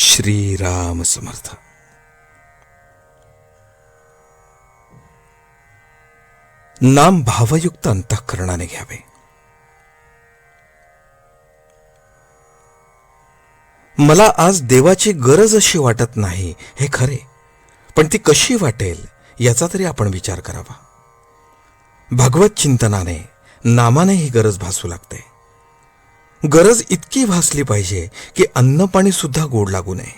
श्रीराम समर्थ। नाम भावयुक्त अंतःकरणाने घ्यावे। मला आज देवाची गरज अशी वाटत नाही हे खरे पण ती कशी वाटेल याचा तरी आपण विचार करावा. भगवत चिंतनाने नामाने ही गरज भासू लागते. गरज इतकी भासली पाहिजे की अन्न पाणी सुद्धा गोड लागू नये.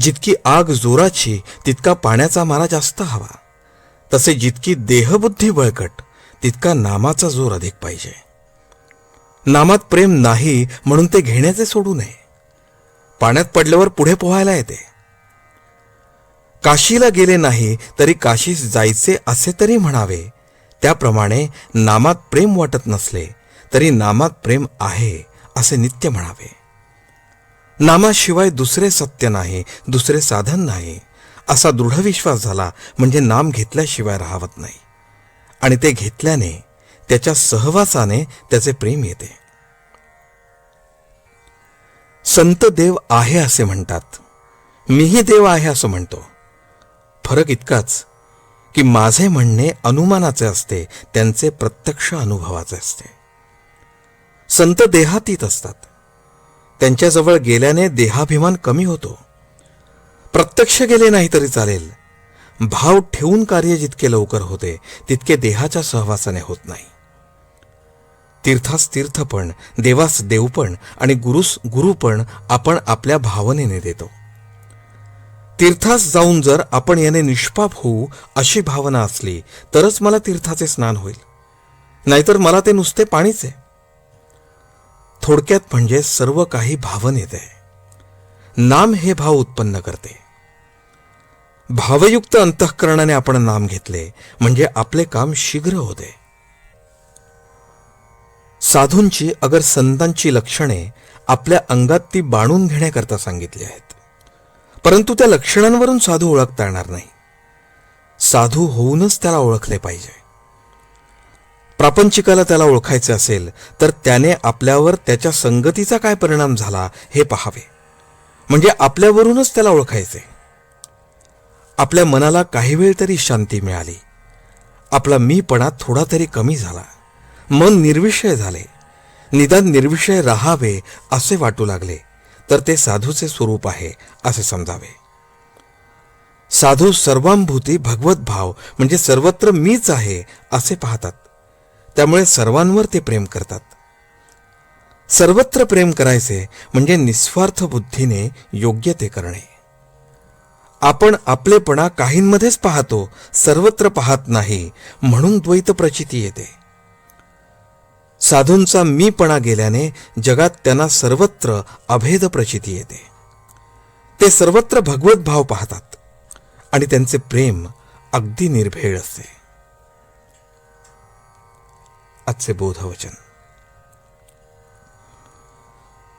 जितकी आग जोराची तितका पाण्याचा मारा जास्त हवा. तसे जितकी देहबुद्धी बळकट तितका नामाचा जोर अधिक पाहिजे. नामात प्रेम नाही म्हणून ते घेण्याचे सोडू नये. पाण्यात पडल्यावर पुढे पोहायला येते. काशीला गेले नाही तरी काशीस जायचे असे तरी म्हणावे. त्याप्रमाणे नामात प्रेम वाटत नसले तरी नामात प्रेम आहे असे नित्य म्हणावे. नामाशिवाय दुसरे सत्य नाही दुसरे साधन नाही. असा दृढ विश्वास झाला म्हणजे नाम घेतल्याशिवाय राहवत नाही. आणि ते घेतल्याने त्याच्या सहवासाने त्याचे प्रेम येते. संत देव आहे असे म्हणतात. मीही देव आहे असं म्हणतो. फरक इतकाच की माझे म्हणणे अनुमानाचे असते त्यांचे प्रत्यक्ष अनुभवाचे असते. संत देहातीत असतात. त्यांच्याजवळ गेल्याने देहाभिमान कमी होतो. प्रत्यक्ष गेले नाही तरी चालेल. भाव ठेवून कार्य जितके लवकर होते तितके देहाच्या सहवासाने होत नाही. तीर्थास तीर्थपण देवास देवपण आणि गुरुस गुरुपण आपण आपल्या भावनेने देतो. तीर्थास जाऊन जर आपण याने निष्पाप होऊ अशी भावना असली तरच मला तीर्थाचे स्नान होईल. नाहीतर मला ते नुसते पाणीच आहे. थोडक्यात म्हणजे सर्व काही भावनेत आहे नाम हे भाव उत्पन्न करते. भावयुक्त अंतःकरणाने आपण नाम घेतले म्हणजे आपले काम शीघ्र होते. साधूंची अगर संतांची लक्षणे आपल्या अंगात ती बाणून घेण्याकरता सांगितली आहेत. परंतु त्या लक्षणांवरून साधू ओळखता येणार नाही. साधू होऊनच त्याला ओळखले पाहिजे. प्रापंचिकाला त्याला ओळखायचे असेल तर त्याने आपल्यावर त्याच्या संगतीचा काय परिणाम झाला हे पहावे. म्हणजे आपल्यावरूनच त्याला ओळखायचे. आपल्या मनाला काही वेळ तरी शांती मिळाली. आपला मीपणा थोडा तरी कमी झाला. मन निर्विषय झाले. निदान निर्विषय राहावे असे वाटू लागले. तर ते साधूचे स्वरूप आहे असे समजावे. साधू सर्वांभूती भगवत भाव म्हणजे सर्वत्र मीच आहे असे पाहतात. त्यामुळे सर्वांवर ते प्रेम करतात. सर्वत्र प्रेम करायचे म्हणजे निस्वार्थ बुद्धीने योग्य ते करणे. आपण आपलेपणा काहींमध्येच पाहतो सर्वत्र पाहत नाही म्हणून द्वैत प्रचिती येते. साधूंचा मीपणा गेल्याने जगात त्यांना सर्वत्र अभेद प्रचिती येते. ते सर्वत्र भगवत भाव पाहतात आणि त्यांचे प्रेम अगदी निर्भेळ असते. आजचे बोधवचन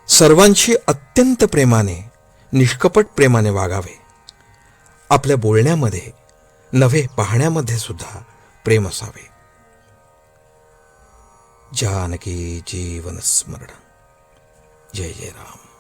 सर्वांशी अत्यंत प्रेमाने निष्कपट प्रेमाने वागावे. आपल्या बोलण्यामध्ये नव्हे पाहण्यामध्ये सुद्धा प्रेम असावे. जानकी जीवन स्मरण. जय जय राम.